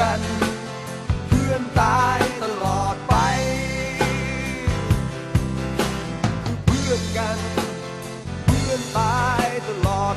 กัน เพื่อนตายตลอดไปเพื่อนกัน เพื่อนตายตลอด